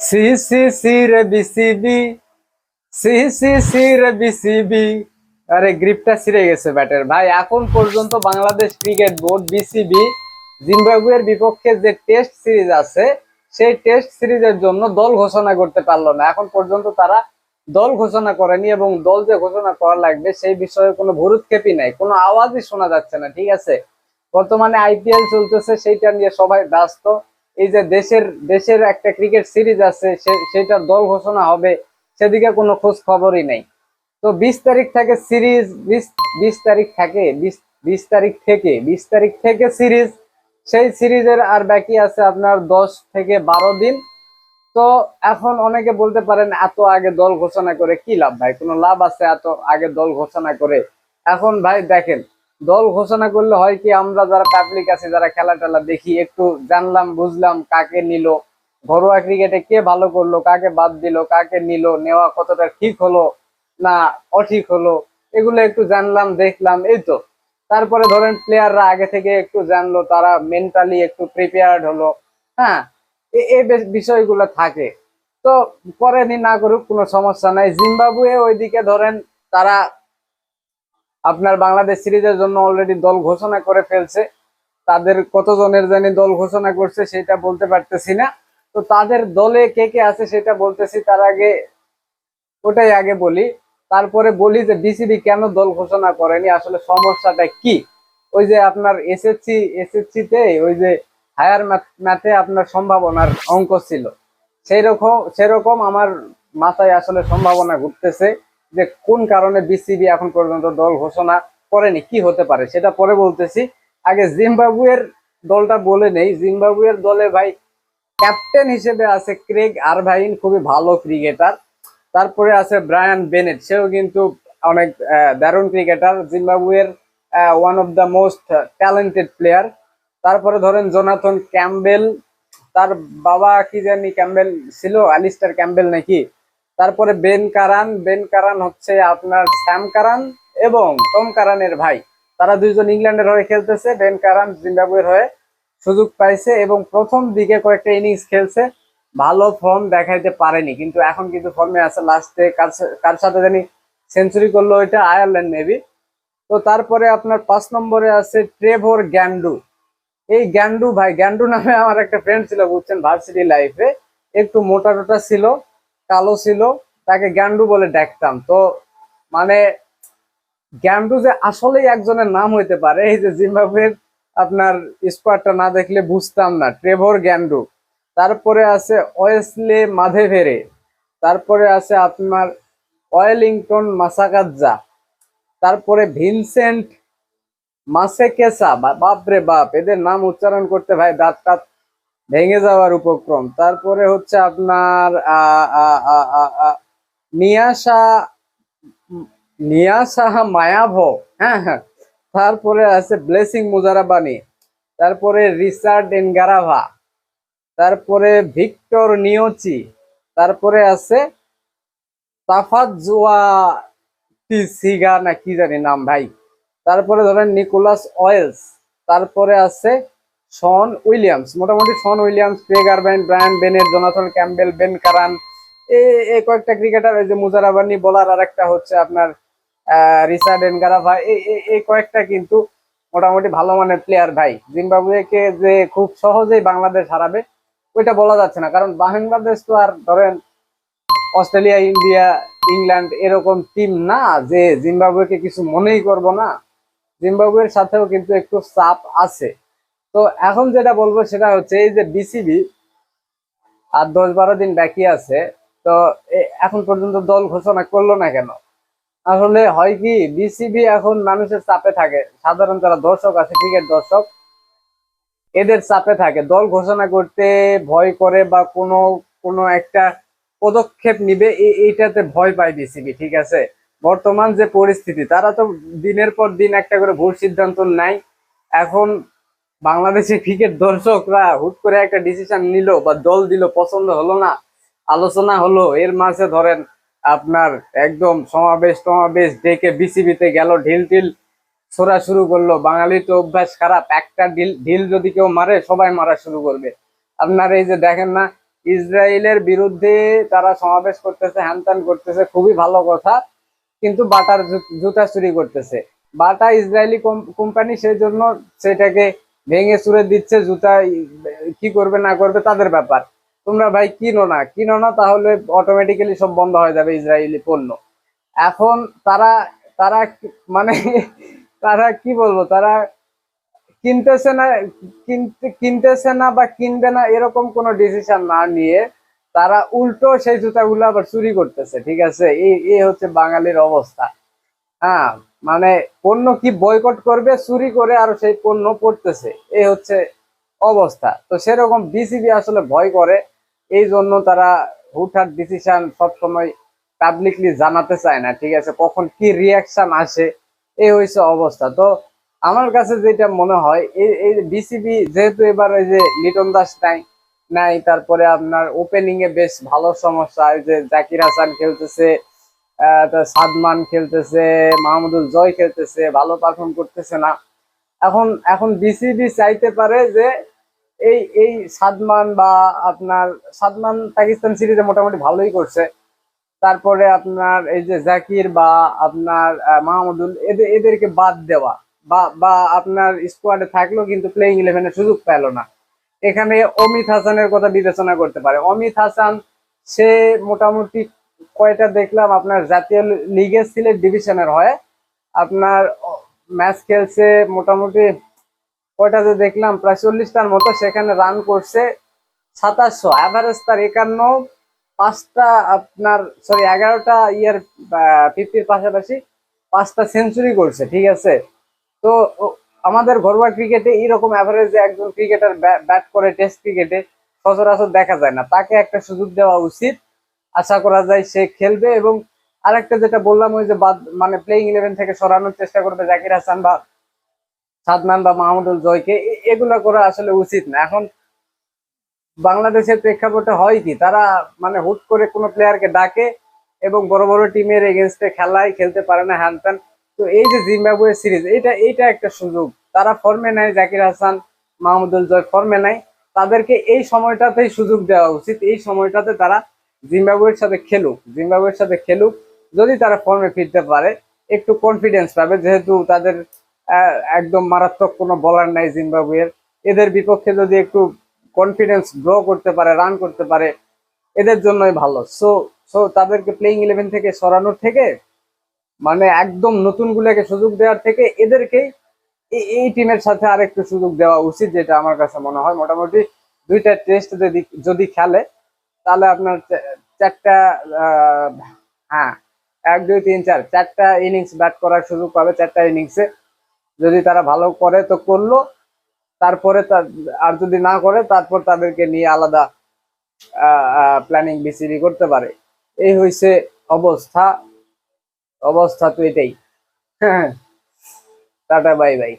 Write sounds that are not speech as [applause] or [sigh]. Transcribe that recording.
C C C রে BCB C C C রে BCB আরে গ্রিপটা ছিঁড়ে গেছে ব্যাটের। ভাই, এখন পর্যন্ত বাংলাদেশ ক্রিকেট বোর্ড, বিসিবি, জিম্বাবুয়ের বিপক্ষে যে টেস্ট সিরিজ আছে, সেই টেস্ট সিরিজের জন্য দল ঘোষণা করতে পারল না। এখন পর্যন্ত তারা দল ঘোষণা করেনি এবং দল যে ঘোষণা করা লাগবে, সেই বিষয়ে কোনো ভরুৎক্ষেপই নাই। কোনো আওয়াজই শোনা যাচ্ছে না, ঠিক আছে? বর্তমানে আইপিএল চলতেছে, সেইটা নিয়ে সবাই ব্যস্ত। এই যে দেশের দেশের একটা ক্রিকেট সিরিজ আছে, সে- সেটার দল ঘোষণা হবে, সেদিকে কোনো খোঁজ খবরই নেই। তো বিশ তারিখ থেকে সিরিজ বিশ বিশ তারিখ থাকে, বিশ বিশ তারিখ থেকে, বিশ তারিখ থেকে সিরিজ সেই সিরিজের আর বাকি আছে আপনার দশ থেকে বারো দিন। তো এখন অনেকে বলতে পারেন, এত আগে দল ঘোষণা করে কি লাভ ভাই? কোনো লাভ আছে এত আগে দল ঘোষণা করে? এখন ভাই দেখেন দল ঘোষণা করলে হয় কি, আমরা যারা পাবলিক আছে, যারা খেলা টেলা দেখি, একটু জানলাম, বুঝলাম কাকে নিল, ঘরোয়া ক্রিকেটে কে ভালো করল, কাকে বাদ দিল, কাকে নিল, নেওয়া কতটা ঠিক হলো না অঠিক হলো, এগুলো একটু জানলাম, দেখলাম, এই তো। তারপরে ধরেন প্লেয়াররা আগে থেকে একটু জানলো, তারা মেন্টালি একটু প্রিপেয়ার্ড হলো হ্যাঁ এই বিষয়গুলো থাকে। তো করেনি না করুক, কোনো সমস্যা নাই। জিম্বাবুয়ে ওইদিকে ধরেন তারা আপনার বাংলাদেশ সিরিজের জন্য অলরেডি দল ঘোষণা করে ফেলছে। তাদের কতজনের জানি দল ঘোষণা করছে সেটা বলতে পারতেছি না। তো তাদের দলে কে কে আছে সেটা বলতেছি, তার আগে, ওটাই আগে বলি। তারপরে বলি যে বিসিবি কেন দল ঘোষণা করেনি, আসলে সমস্যাটা কি? ওই যে আপনার এসএসসি এসএসসি তে ওই যে হায়ার ম্যাথে আপনার সম্ভাবনার অঙ্ক ছিল। সেই রকম সেরকম আমার মাথায় আসলে সম্ভাবনা ঘুরতেছে। যে কোন কারণে বিসিবি এখন পর্যন্ত দল ঘোষণা করেনি, কি হতে পারে সেটা পরে বলতেছি। আগে জিম্বাবুয়ের দলটা বলে নেই। জিম্বাবুয়ের দলে ভাই ক্যাপ্টেন হিসেবে আছে ক্রেগ আরভাইন, খুবই ভালো ক্রিকেটার। তারপরে আছে ব্রায়ান বেনেট, সেও কিন্তু অনেক দারুণ ক্রিকেটার। জিম্বাবুয়ের one of the most talented player তারপরে ধরেন জোনাথন ক্যাম্বেল তার বাবা কি জানি ক্যাম্বেল ছিল আলিস্টার ক্যাম্বেল নাকি? তারপরে বেন কারান বেন কারান হচ্ছে আপনার স্যাম কারান এবং টম কারানের ভাই। তারা দুইজন ইংল্যান্ডের হয়ে খেলতেছে, বেন কারান জিম্বাবুয়ের হয়ে সুযোগ পাইছে এবং প্রথম দিকে কয়েকটা ইনিংস খেলছে। ভালো ফর্ম দেখাইতে পারেনি, কিন্তু এখন কিন্তু ফর্মে আছে লাস্টে কার সাথে জানি সেঞ্চুরি করল ওইটা আয়ারল্যান্ড নেভি। তো তারপরে আপনার পাঁচ নম্বরে আছে ট্রেভর গ্যান্ডু। এই গ্যান্ডু ভাই, গ্যান্ডু নামে আমার একটা ফ্রেন্ড ছিল, বুঝছেন ভার্সিটি লাইফে একটু মোটা টোটা ছিল কালো ছিল, তাকে গ্যান্ডু বলে ডাকতাম। তো মানে গ্যান্ডু যে আসলেই একজনের নাম হইতে পারে, এই যে জিম্বাবুয়ের আপনার স্কোয়াডটা না দেখলে বুঝতাম না, ট্রেভর গ্যান্ডু। তারপরে আছে ওয়েসলে মাধেভেরে। তারপরে আছে আপনার ওয়েলিংটন মাসাকাজ্জা। তারপরে ভিনসেন্ট মাসেকেসা বাপরে বাপ, এদের নাম উচ্চারণ করতে ভাই দাঁত টাত ভেঙে যাওয়ার উপক্রম। তারপরে হচ্ছে আপনার মায়াভ হ্যাঁ হ্যাঁ। তারপরে আছে ব্লেসিং মুজারাবানি। তারপরে রিচার্ড এনগারাভা। তারপরে ভিক্টর নিওচি তারপরে আছে তাফাজুয়া সিগা না কি জানি নাম ভাই। তারপরে ধরেন নিকোলাস অয়েলস তারপরে আছে শন উইলিয়ামস, মোটামুটি Sean Williams, Craig Ervine, Brian Bennett Jonathan Campbell Ben Curran এই কয়েকটা ক্রিকেটার, এই যে মুজারাবানি বলার আর একটা হচ্ছে আপনার রিচার্ড এনগারাভা এই এই- এই কয়েকটা কিন্তু মোটামুটি ভালো মানের প্লেয়ার ভাই। জিম্বাবুয়েকে যে খুব সহজেই বাংলাদেশ হারাবে, ওইটা বলা যাচ্ছে না। কারণ বাংলাদেশ তো আর ধরেন, অস্ট্রেলিয়া, ইন্ডিয়া, ইংল্যান্ড এরকম টিম না যে জিম্বাবুয়েকে কিছু মনেই করব না। জিম্বাবুয়ের সাথেও কিন্তু একটু চাপ আছে। তো এখন যেটা বলব সেটা হচ্ছে এই যে বিসিবি আর দশ বারো দিন বাকি আছে, তো এখন পর্যন্ত দল ঘোষণা করল না কেন? আসলে হয় কি বিসিবি এখন মানুষের চাপে থাকে। সাধারণ যারা দর্শক আছে, ক্রিকেট দর্শক, এদের চাপে থাকে। দল ঘোষণা করতে ভয় করে বা কোনো কোনো একটা পদক্ষেপ নিবে এইটাতে ভয় পায় বিসিবি ঠিক আছে? বর্তমান যে পরিস্থিতি, তারা তো দিনের পর দিন একটা করে ভুল সিদ্ধান্ত নাই এখন বাংলাদেশের ক্রিকেট দর্শকরা হুট করে একটা ডিসিশন নিল বা দল দিল, পছন্দ হলো না, আলোচনা হলো, এর মাঝে ধরেন আপনার একদম সমাবেশ টমাবেশ ডেকে বিসিবিতে গেল, ঢিল টিল ছোড়া শুরু করল, বাঙালি তো অভ্যাস খারাপ, একটা ঢিল ঢিল যদি কেউ মারে, সবাই মারা শুরু করবে। আপনার এই যে দেখেন না, ইসরায়েলের বিরুদ্ধে তারা সমাবেশ করতেছে, হ্যানত্যান করতেছে, খুবই ভালো কথা, কিন্তু বাটার জুতা চুরি করতেছে। বাটা ইসরায়েলি কোম্পানি সেই জন্য সেটাকে ভেঙে চুরে দিচ্ছে, জুতা কি করবে, না করবে, তাদের ব্যাপার। তোমরা ভাই কিনো না কিনো না, তাহলে অটোমেটিক্যালি সব বন্ধ হয়ে যাবে ইসরায়েলি পণ্য। এখন তারা তারা মানে [laughs] তারা কি বলব, তারা কিনতেছে না, কিনতে, কিনতেছে না বা কিনবে না এরকম কোনো ডিসিশন না নিয়ে তারা উল্টো সেই জুতাগুলো আবার চুরি করতেছে, ঠিক আছে? এই এই হচ্ছে বাঙালির অবস্থা। হ্যাঁ? মানে পণ্য কি বয়কট করবে, চুরি করে আর সেই পণ্য পড়তেছে। এই হচ্ছে অবস্থা। তো সেরকম বিসিবি আসলে ভয় করে। এই জন্য তারা হুটহাট ডিসিশন সবসময় পাবলিকলি জানাতে চায় না, ঠিক আছে? কখন কি রিয়াকশন আসে এই হয়েছে অবস্থা। তো আমার কাছে যেটা মনে হয় এই এই বিসিবি যেহেতু এবার ওই যে লিটন দাস নাই নাই, তারপরে আপনার ওপেনিং এ বেশ ভালো সমস্যা, ওই যে জাকির হাসান খেলতেছে সাদমান খেলতেছে, মাহমুদুল জয় খেলতেছে, ভালো পারফর্ম করতেছে না। এখন এখন বিসিবি চাইতে পারে যে এই এই সাদমান বা আপনার, সাদমান পাকিস্তান সিরিজে মোটামুটি ভালোই করছে। তারপরে আপনার এই যে জাকির বা আপনার মাহমুদুল এদের এদেরকে বাদ দেওয়া। বা বা আপনার স্কোয়াডে থাকলেও কিন্তু প্লেইং ইলেভেনের সুযোগ পেল না। এখানে অমিত হাসানের কথা বিবেচনা করতে পারে। অমিত হাসান, সে মোটামুটি কয়টা দেখলাম, আপনার জাতীয় লিগের সিলেট ডিভিশনের হয়। আপনার ম্যাচ খেলছে মোটামুটি কয়টা যে দেখলাম, প্রায় চল্লিশটার মতো, সেখানে রান করছে সাতাশশো। অ্যাভারেজ তার একান্ন, পাঁচটা আপনার সরি এগারোটা ইয়ার ফিফটির পাশাপাশি পাঁচটা সেঞ্চুরি করছে, ঠিক আছে? তো আমাদের ঘরোয়া ক্রিকেটে এইরকম অ্যাভারেজে একজন ক্রিকেটার ব্যাট করে টেস্ট ক্রিকেটে সচরাচর দেখা যায় না। তাকে একটা সুযোগ দেওয়া উচিত আশা করা যায় সে খেলবে এবং আরেকটা যেটা বললাম ওই যে বাদ মানে প্লেইং ইলেভেন থেকে সরানোর চেষ্টা করবে জাকির হাসান বা সাদমান বা মাহমুদুল জয়কে। এগুলো করা আসলে উচিত না। এখন বাংলাদেশের প্রেক্ষাপটে হয় কি, তারা মানে হুট করে কোনো প্লেয়ারকে ডাকে এবং বড় বড় টিমের এগেনস্টে খেলায় খেলতে পারে না হ্যান ত্যান। তো এই যে জিম্বাবুয়ে সিরিজ এটা এইটা একটা সুযোগ। তারা ফর্মে নেয় জাকির হাসান, মাহমুদুল জয় ফর্মে নেয়। তাদেরকে এই সময়টাতেই সুযোগ দেওয়া উচিত। এই সময়টাতে তারা জিম্বাবুয়ের সাথে খেলুক, জিম্বাবুয়ের সাথে খেলুক, যদি তারা ফর্মে ফিরতে পারে, একটু কনফিডেন্স পাবে, যেহেতু তাদের একদম মারাত্মক কোনো বলার নাই জিম্বাবুয়ের। এদের বিপক্ষে যদি একটু কনফিডেন্স গ্রো করতে পারে রান করতে পারে, এদের জন্যই ভালো। সো সো তাদেরকে প্লেইং ইলেভেন থেকে সরানোর থেকে মানে একদম নতুন গুলাকে সুযোগ দেওয়ার থেকে এদেরকেই এই- এই টিমের সাথে আরেকটু সুযোগ দেওয়া উচিত, যেটা আমার কাছে মনে হয়। মোটামুটি দুইটা টেস্ট যদি যদি খেলে তাহলে আপনার চারটা হ্যাঁ এক, দুই, তিন, চার, চারটা ইনিংস ব্যাট করার সুযোগ পাবে চারটা ইনিংসে যদি তারা ভালো করে তো করল, তারপরে আর যদি না করে, তারপর তাদেরকে নিয়ে আলাদা প্ল্যানিং বিসিবি করতে পারে। এই হইছে অবস্থা অবস্থা তো এটাই। হ্যাঁ। Tata, bye bye.